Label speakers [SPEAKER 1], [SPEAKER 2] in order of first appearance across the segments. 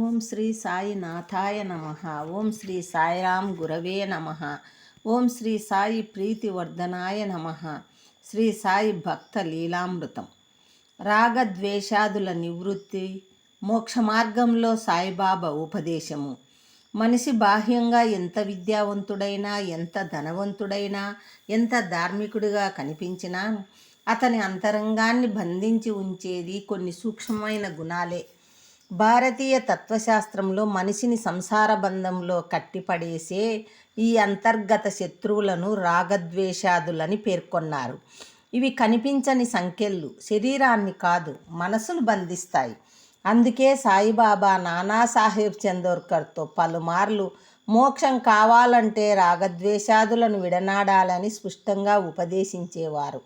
[SPEAKER 1] ఓం శ్రీ సాయినాథాయ నమ. ఓం శ్రీ సాయిరాం గురవే నమ. ఓం శ్రీ సాయి ప్రీతివర్ధనాయ నమ. శ్రీ సాయి భక్త లీలామృతం. రాగద్వేషాదుల నివృత్తి మోక్ష మార్గంలో సాయిబాబా ఉపదేశము. మనిషి బాహ్యంగా ఎంత విద్యావంతుడైనా ఎంత ధనవంతుడైనా ఎంత ధార్మికుడిగా కనిపించినా అతని అంతరంగాన్ని బంధించి ఉంచేది కొన్ని సూక్ష్మమైన గుణాలే. భారతీయ తత్వశాస్త్రంలో మనిషిని సంసార బంధంలో కట్టిపడేసే ఈ అంతర్గత శత్రువులను రాగద్వేషాదులని పేర్కొన్నారు. ఇవి కనిపించని సంఖ్యలు శరీరాన్ని కాదు మనసును బంధిస్తాయి. అందుకే సాయిబాబా నానాసాహెబ్ చందోర్కర్తో పలుమార్లు మోక్షం కావాలంటే రాగద్వేషాదులను విడనాడాలని స్పష్టంగా ఉపదేశించేవారు.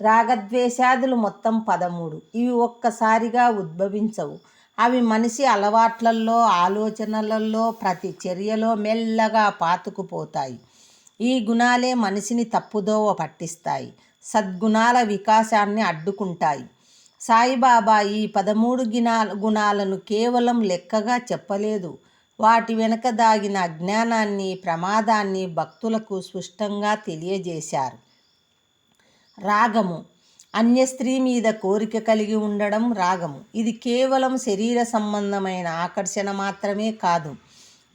[SPEAKER 1] రాగద్వేషాదులు మొత్తం పదమూడు ఇవి ఒక్కసారిగా ఉద్భవించవు. అవి మనిషి అలవాట్లల్లో ఆలోచనలలో ప్రతి చర్యలో మెల్లగా పాతుకుపోతాయి. ఈ గుణాలే మనిషిని తప్పుదోవ పట్టిస్తాయి సద్గుణాల వికాసాన్ని అడ్డుకుంటాయి. సాయిబాబా ఈ పదమూడు గుణాల గుణాలను కేవలం లెక్కగా చెప్పలేదు. వాటి వెనక దాగిన అజ్ఞానాన్ని ప్రమాదాన్ని భక్తులకు స్పష్టంగా తెలియజేశారు. రాగము అన్య స్త్రీ మీద కోరిక కలిగి ఉండడం రాగము. ఇది కేవలం శరీర సంబంధమైన ఆకర్షణ మాత్రమే కాదు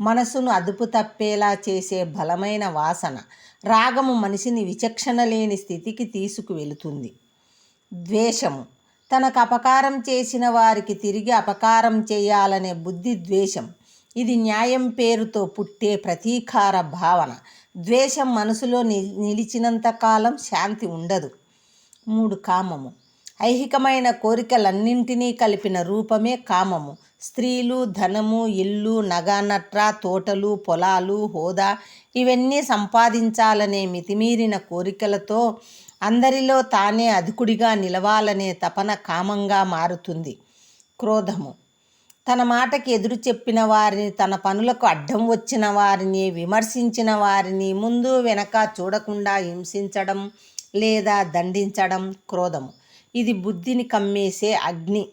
[SPEAKER 1] మనసును అదుపు తప్పేలా చేసే బలమైన వాసన. రాగము మనిషిని విచక్షణ లేని స్థితికి తీసుకువెళుతుంది. ద్వేషము. తనకు అపకారం చేసిన వారికి తిరిగి అపకారం చేయాలనే బుద్ధి ద్వేషం. ఇది న్యాయం పేరుతో పుట్టే ప్రతీకార భావన. ద్వేషం మనసులో నిలిచినంత కాలం శాంతి ఉండదు. మూడు కామము. ఐహికమైన కోరికలన్నింటినీ కలిపిన రూపమే కామము. స్త్రీలు ధనము ఇల్లు నగానట్ర తోటలు పొలాలు హోదా ఇవన్నీ సంపాదించాలనే మితిమీరిన కోరికలతో అందరిలో తానే అధికుడిగా నిలవాలనే తపన కామంగా మారుతుంది. క్రోధము. తన మాటకి ఎదురు చెప్పిన వారిని తన పనులకు అడ్డం వచ్చిన వారిని విమర్శించిన వారిని ముందు వెనక చూడకుండా హింసించడం లేదా దండించడం క్రోధము. ఇది బుద్ధిని కమ్మేసే అగ్ని.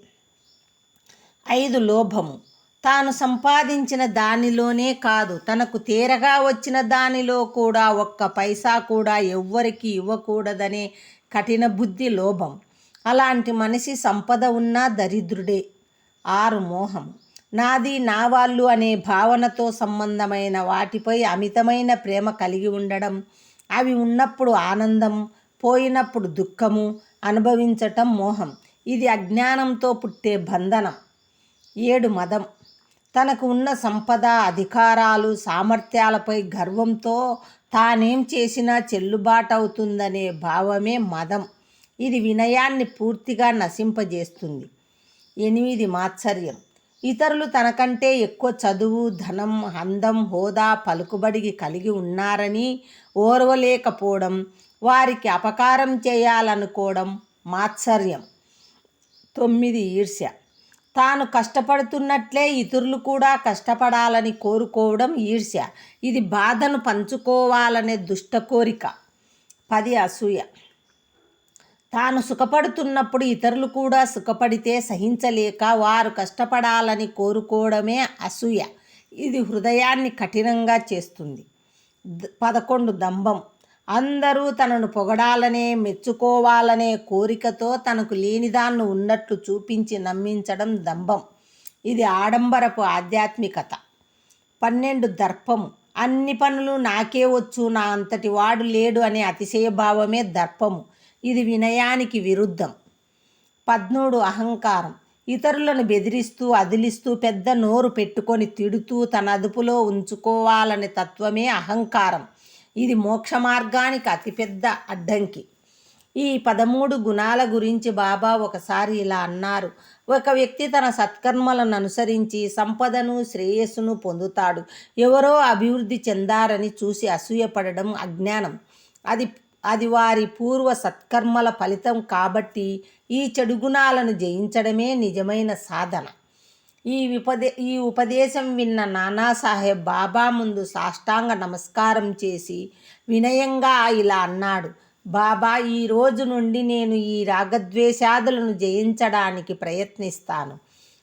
[SPEAKER 1] ఐదు లోభము. తాను సంపాదించిన దానిలోనే కాదు తనకు తీరగా వచ్చిన దానిలో కూడా ఒక్క పైసా కూడా ఎవ్వరికి ఇవ్వకూడదనే కఠిన బుద్ధి లోభం. అలాంటి మనిషి సంపద ఉన్నా దరిద్రుడే. ఆరు మోహం నాది నా వాళ్ళు అనే భావనతో సంబంధమైన వాటిపై అమితమైన ప్రేమ కలిగి ఉండడం అవి ఉన్నప్పుడు ఆనందం పోయినప్పుడు దుఃఖము అనుభవించటం మోహం. ఇది అజ్ఞానంతో పుట్టే బంధనం. ఏడు మదం. తనకు ఉన్న సంపద అధికారాలు సామర్థ్యాలపై గర్వంతో తానేం చేసినా చెల్లుబాటు అవుతుందనే భావమే మదం. ఇది వినయాన్ని పూర్తిగా నశింపజేస్తుంది. ఎనిమిది మాత్సర్యం. ఇతరులు తనకంటే ఎక్కువ చదువు ధనం అందం హోదా పలుకుబడికి కలిగి ఉన్నారని ఓర్వలేకపోవడం వారికి అపకారం చేయాలనుకోవడం మాత్సర్యం. తొమ్మిది ఈర్ష్య. తాను కష్టపడుతున్నట్లే ఇతరులు కూడా కష్టపడాలని కోరుకోవడం ఈర్ష్య. ఇది బాధను పంచుకోవాలనే దుష్ట కోరిక. పది అసూయ. తాను సుఖపడుతున్నప్పుడు ఇతరులు కూడా సుఖపడితే సహించలేక వారు కష్టపడాలని కోరుకోవడమే అసూయ. ఇది హృదయాన్ని కఠినంగా చేస్తుంది. పదకొండు దంభం. అందరూ తనను పొగడాలనే మెచ్చుకోవాలనే కోరికతో తనకు లేనిదాన్ని ఉన్నట్లు చూపించి నమ్మించడం దంభం. ఇది ఆడంబరపు ఆధ్యాత్మికత. పన్నెండు దర్పము. అన్ని పనులు నాకే వచ్చు నా అంతటి వాడు లేడు అనే అతిశయభావమే దర్పము. ఇది వినయానికి విరుద్ధం. పద్మూడు అహంకారం. ఇతరులను బెదిరిస్తూ అదిలిస్తూ పెద్ద నోరు పెట్టుకొని తిడుతూ తన అదుపులో ఉంచుకోవాలనే తత్వమే అహంకారం. ఇది మోక్ష మార్గానికి అతిపెద్ద అడ్డంకి. ఈ పదమూడు గుణాల గురించి బాబా ఒకసారి ఇలా అన్నారు. ఒక వ్యక్తి తన సత్కర్మలను అనుసరించి సంపదను శ్రేయస్సును పొందుతాడు. ఎవరో అభివృద్ధి చెందారని చూసి అసూయపడడం అజ్ఞానం. అది అది వారి పూర్వ సత్కర్మల ఫలితం కాబట్టి ఈ చెడు గుణాలను జయించడమే నిజమైన సాధన. ఈ విపదే ఈ ఉపదేశం విన్న నానాసాహెబ్ బాబా ముందు సాష్టాంగ నమస్కారం చేసి వినయంగా ఇలా అన్నాడు. బాబా ఈ రోజు నుండి నేను ఈ రాగద్వేషాదులను జయించడానికి ప్రయత్నిస్తాను.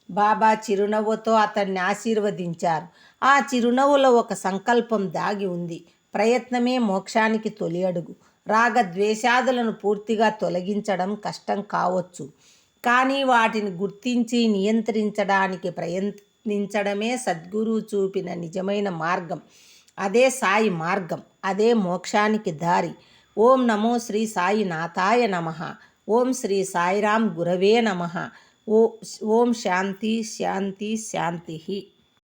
[SPEAKER 1] బాబా చిరునవ్వుతో అతన్ని ఆశీర్వదించారు. ఆ చిరునవ్వులో ఒక సంకల్పం దాగి ఉంది. ప్రయత్నమే మోక్షానికి తొలి అడుగు. రాగద్వేషాదులను పూర్తిగా తొలగించడం కష్టం కావచ్చు. కానీ వాటిని గుర్తించి నియంత్రించడానికి ప్రయత్నించడమే సద్గురువు చూపిన నిజమైన మార్గం. అదే సాయి మార్గం. అదే మోక్షానికి దారి. ఓం నమో శ్రీ సాయి నాథాయ నమ. ఓం శ్రీ సాయిరాం గురవే నమ. ఓ ఓం శాంతి శాంతి శాంతి.